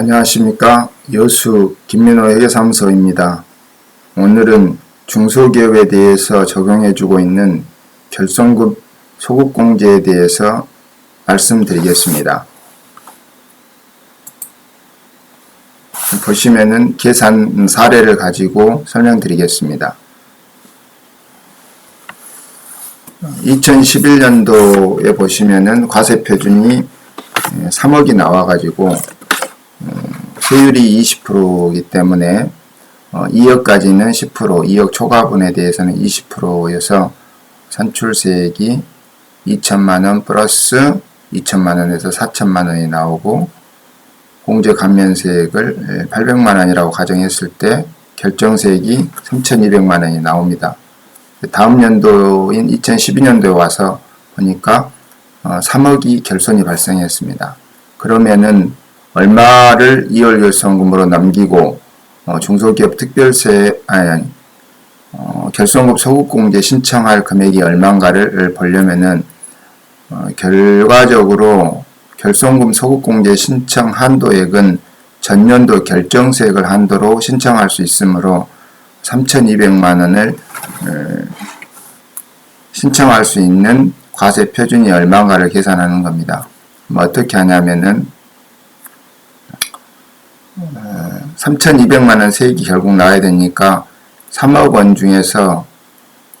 안녕하십니까. 여수 김민호 회계사무소입니다. 오늘은 중소기업에 대해서 적용해주고 있는 결손급 소급공제에 대해서 말씀드리겠습니다. 보시면은 계산 사례를 가지고 설명드리겠습니다. 2011년도에 보시면은 과세 표준이 3억이 나와가지고 세율이 20%이기 때문에 2억까지는 10%, 2억 초과분에 대해서는 20%여서 산출세액이 2천만 원 플러스 2천만 원에서 4천만 원이 나오고 공제 감면세액을 800만 원이라고 가정했을 때 결정세액이 3,200만 원이 나옵니다. 다음 연도인 2012년도에 와서 보니까 3억이 결손이 발생했습니다. 그러면은 얼마를 2월 결손금으로 남기고 어, 중소기업 특별세 아니, 아니 어, 결손급 소급공제 신청할 금액이 얼마인가를 보려면은 어, 결과적으로 결손금 소급공제 신청 한도액은 전년도 결정세액을 한도로 신청할 수 있으므로 3,200만 원을 신청할 수 있는 과세 표준이 얼마인가를 계산하는 겁니다. 뭐 어떻게 하냐면은 3,200만 원 세액이 결국 나와야 되니까 3억 원 중에서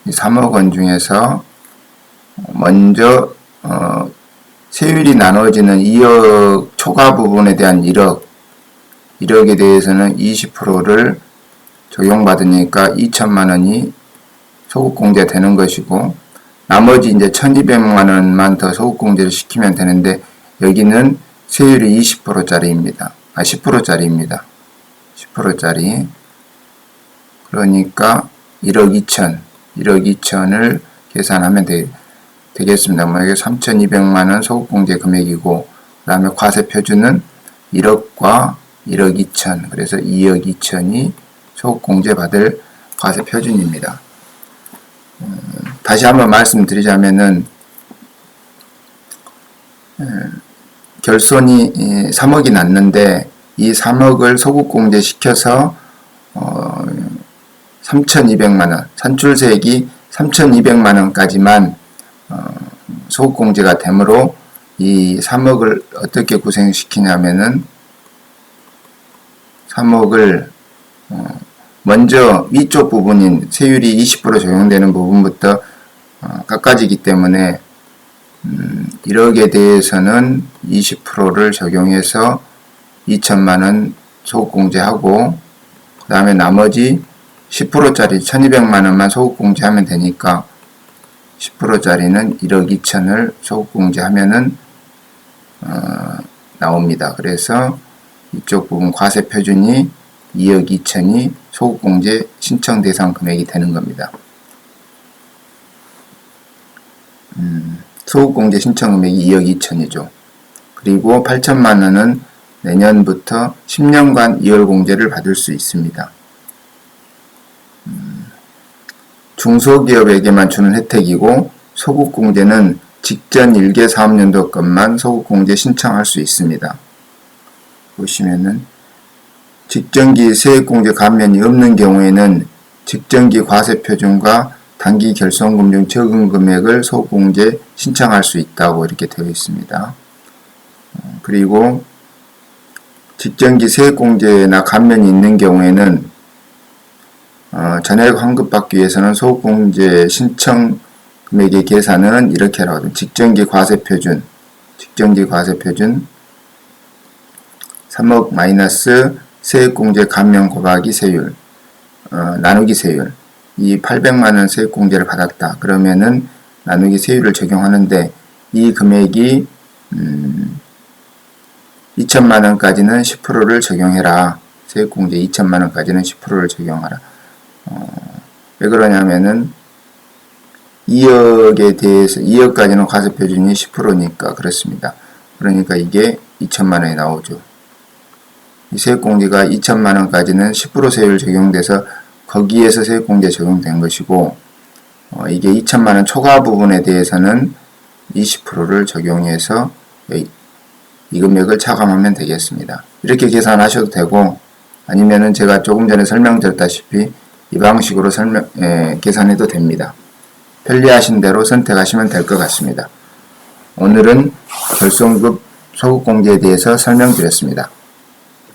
3억 원 중에서 먼저 어, 세율이 나눠지는 2억 초과 부분에 대한 1억 1억에 대해서는 20%를 적용받으니까 2천만 원이 소급공제 되는 것이고 나머지 이제 1200만 원만 더 소급공제를 시키면 되는데 여기는 세율이 20%짜리입니다. 아 10%짜리입니다. 10%짜리 그러니까 1억 2천 1억 2천을 계산하면 되, 되겠습니다. 뭐 이게 3,200만원 소급공제 금액이고 그 다음에 과세 표준은 1억과 1억 2천 그래서 2억 2천이 소급공제 받을 과세 표준입니다. 음, 다시 한번 말씀드리자면은 음, 결손이 3억이 났는데 이 3억을 소급공제 시켜서 어, 3,200만원, 산출세액이 3,200만원까지만 어, 소급공제가 되므로 이 3억을 어떻게 구성시키냐면은 3억을 어, 먼저 위쪽 부분인 세율이 20% 적용되는 부분부터 어, 깎아지기 때문에 음, 1억에 대해서는 20%를 적용해서 2천만 원 소급공제하고 그 다음에 나머지 10%짜리 1200만 원만 소급공제하면 되니까 10%짜리는 1억 2천을 소급공제하면은 어, 나옵니다. 그래서 이쪽 부분 과세 표준이 2억 2천이 소급공제 신청 대상 금액이 되는 겁니다. 음, 소급공제 신청 금액이 2억 2천이죠. 그리고 8천만 원은 내년부터 10년간 2월 공제를 받을 수 있습니다. 음, 중소기업에게만 주는 혜택이고 소급공제는 직전 1개 사업연도 것만 소급공제 신청할 수 있습니다. 보시면은 직전기 세액공제 감면이 없는 경우에는 직전기 과세표준과 단기 결손금 중 적은 금액을 소급공제 신청할 수 있다고 이렇게 되어 있습니다. 어, 그리고 직전기 세액공제나 감면이 있는 경우에는 어, 전액 환급받기 위해서는 소급공제 신청 금액의 계산은 이렇게 하거든요. 직전기 과세표준, 직전기 과세표준 3억 마이너스 세액공제 감면 곱하기 세율, 어, 나누기 세율. 이 800만원 세액공제를 받았다. 그러면은 나누기 세율을 적용하는데 이 금액이 음, 2천만 원까지는 10%를 적용해라. 세액공제 2천만 원까지는 10%를 적용하라. 어, 왜 그러냐면은 2억에 대해서 2억까지는 과세 표준이 10%니까 그렇습니다. 그러니까 이게 2천만 원이 나오죠. 이 세액공제가 2천만 원까지는 10% 세율 적용돼서 거기에서 세액공제 적용된 것이고 어, 이게 2천만 원 초과 부분에 대해서는 20%를 적용해서 이 금액을 차감하면 되겠습니다. 이렇게 계산하셔도 되고 아니면은 제가 조금 전에 설명드렸다시피 이 방식으로 설명 에, 계산해도 됩니다. 편리하신 대로 선택하시면 될 것 같습니다. 오늘은 결손급 소득공제에 대해서 설명드렸습니다.